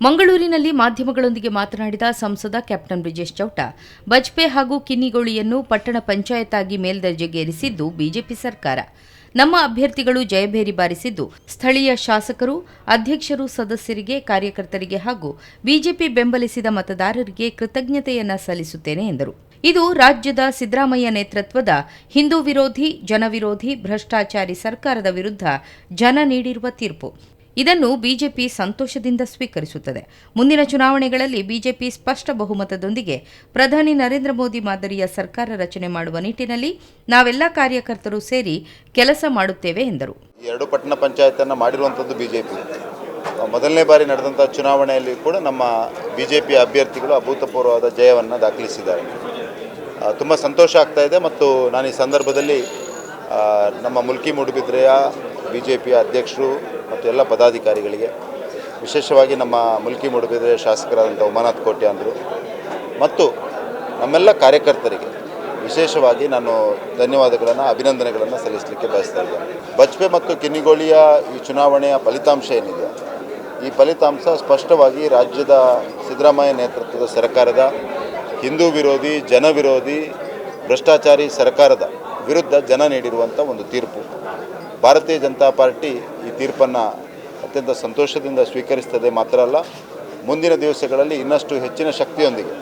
ಮಂಗಳೂರಿನಲ್ಲಿ ಮಾಧ್ಯಮಗಳೊಂದಿಗೆ ಮಾತನಾಡಿದ ಸಂಸದ ಕ್ಯಾಪ್ಟನ್ ಬ್ರಿಜೇಶ್ ಚೌಟ, ಬಜ್ಪೆ ಹಾಗೂ ಕಿನ್ನಿಗೋಳಿಯನ್ನು ಪಟ್ಟಣ ಪಂಚಾಯತ್ ಆಗಿ ಮೇಲ್ದರ್ಜೆಗೇರಿಸಿದ್ದು ಬಿಜೆಪಿ ಸರ್ಕಾರ. ನಮ್ಮ ಅಭ್ಯರ್ಥಿಗಳು ಜಯಭೇರಿ ಬಾರಿಸಿದ್ದು ಸ್ಥಳೀಯ ಶಾಸಕರು, ಅಧ್ಯಕ್ಷರು ಸದಸ್ಯರಿಗೆ, ಕಾರ್ಯಕರ್ತರಿಗೆ ಹಾಗೂ ಬಿಜೆಪಿ ಬೆಂಬಲಿಸಿದ ಮತದಾರರಿಗೆ ಕೃತಜ್ಞತೆಯನ್ನ ಸಲ್ಲಿಸುತ್ತೇನೆ ಎಂದರು. ಇದು ರಾಜ್ಯದ ಸಿದ್ದರಾಮಯ್ಯ ನೇತೃತ್ವದ ಹಿಂದೂ ವಿರೋಧಿ ಜನವಿರೋಧಿ ಭ್ರಷ್ಟಾಚಾರಿ ಸರ್ಕಾರದ ವಿರುದ್ಧ ಜನ ನೀಡಿರುವ ತೀರ್ಪು. ಇದನ್ನು ಬಿಜೆಪಿ ಸಂತೋಷದಿಂದ ಸ್ವೀಕರಿಸುತ್ತದೆ. ಮುಂದಿನ ಚುನಾವಣೆಗಳಲ್ಲಿ ಬಿಜೆಪಿ ಸ್ಪಷ್ಟ ಬಹುಮತದೊಂದಿಗೆ ಪ್ರಧಾನಿ ನರೇಂದ್ರ ಮೋದಿ ಮಾದರಿಯ ಸರ್ಕಾರ ರಚನೆ ಮಾಡುವ ನಿಟ್ಟಿನಲ್ಲಿ ನಾವೆಲ್ಲ ಕಾರ್ಯಕರ್ತರು ಸೇರಿ ಕೆಲಸ ಮಾಡುತ್ತೇವೆ ಎಂದರು. ಎರಡು ಪಟ್ಟಣ ಪಂಚಾಯತನ್ನು ಮಾಡಿರುವಂಥದ್ದು ಬಿಜೆಪಿ. ಮೊದಲನೇ ಬಾರಿ ನಡೆದಂಥ ಚುನಾವಣೆಯಲ್ಲಿ ಕೂಡ ನಮ್ಮ ಬಿಜೆಪಿ ಅಭ್ಯರ್ಥಿಗಳು ಅಭೂತಪೂರ್ವವಾದ ಜಯವನ್ನು ದಾಖಲಿಸಿದ್ದಾರೆ. ತುಂಬ ಸಂತೋಷ ಆಗ್ತಾ ಇದೆ ಮತ್ತು ನಾನು ಈ ಸಂದರ್ಭದಲ್ಲಿ ನಮ್ಮ ಮುಲ್ಕಿ ಮೂಡುಬಿದ್ರೆಯ ಬಿ ಜೆ ಪಿಯ ಅಧ್ಯಕ್ಷರು ಮತ್ತು ಎಲ್ಲ ಪದಾಧಿಕಾರಿಗಳಿಗೆ, ವಿಶೇಷವಾಗಿ ನಮ್ಮ ಮುಲ್ಕಿ ಮೂಡಬಿದ್ರೆ ಶಾಸಕರಾದಂಥ ಉಮಾನಾಥ್ ಕೋಟೆ ಅಂದರು, ಮತ್ತು ನಮ್ಮೆಲ್ಲ ಕಾರ್ಯಕರ್ತರಿಗೆ ವಿಶೇಷವಾಗಿ ನಾನು ಧನ್ಯವಾದಗಳನ್ನು, ಅಭಿನಂದನೆಗಳನ್ನು ಸಲ್ಲಿಸಲಿಕ್ಕೆ ಬಯಸ್ತಾ ಇದ್ದೇನೆ. ಬಜ್ಪೆ ಮತ್ತು ಕಿನ್ನಿಗೋಳಿಯ ಈ ಚುನಾವಣೆಯ ಫಲಿತಾಂಶ ಏನಿದೆ? ಈ ಫಲಿತಾಂಶ ಸ್ಪಷ್ಟವಾಗಿ ರಾಜ್ಯದ ಸಿದ್ದರಾಮಯ್ಯ ನೇತೃತ್ವದ ಸರ್ಕಾರದ, ಹಿಂದೂ ವಿರೋಧಿ, ಜನ ವಿರೋಧಿ, ಭ್ರಷ್ಟಾಚಾರಿ ಸರ್ಕಾರದ ವಿರುದ್ಧ ಜನ ನೀಡಿರುವಂಥ ಒಂದು ತೀರ್ಪು. ಭಾರತೀಯ ಜನತಾ ಪಾರ್ಟಿ ಈ ತೀರ್ಪನ್ನು ಅತ್ಯಂತ ಸಂತೋಷದಿಂದ ಸ್ವೀಕರಿಸ್ತದೆ ಮಾತ್ರ ಅಲ್ಲ, ಮುಂದಿನ ದಿವಸಗಳಲ್ಲಿ ಇನ್ನಷ್ಟು ಹೆಚ್ಚಿನ ಶಕ್ತಿಯೊಂದಿಗೆ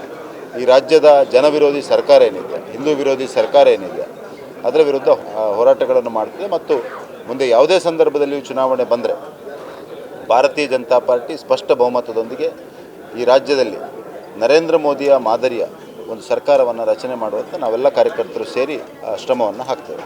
ಈ ರಾಜ್ಯದ ಜನವಿರೋಧಿ ಸರ್ಕಾರ ಏನಿದೆ, ಹಿಂದೂ ವಿರೋಧಿ ಸರ್ಕಾರ ಏನಿದೆ, ಅದರ ವಿರುದ್ಧ ಹೋರಾಟಗಳನ್ನು ಮಾಡ್ತದೆ ಮತ್ತು ಮುಂದೆ ಯಾವುದೇ ಸಂದರ್ಭದಲ್ಲಿಯೂ ಚುನಾವಣೆ ಬಂದರೆ ಭಾರತೀಯ ಜನತಾ ಪಾರ್ಟಿ ಸ್ಪಷ್ಟ ಬಹುಮತದೊಂದಿಗೆ ಈ ರಾಜ್ಯದಲ್ಲಿ ನರೇಂದ್ರ ಮೋದಿಯ ಮಾದರಿಯ ಒಂದು ಸರ್ಕಾರವನ್ನು ರಚನೆ ಮಾಡುವಂಥ ನಾವೆಲ್ಲ ಕಾರ್ಯಕರ್ತರು ಸೇರಿ ಶ್ರಮವನ್ನು ಹಾಕ್ತೇವೆ.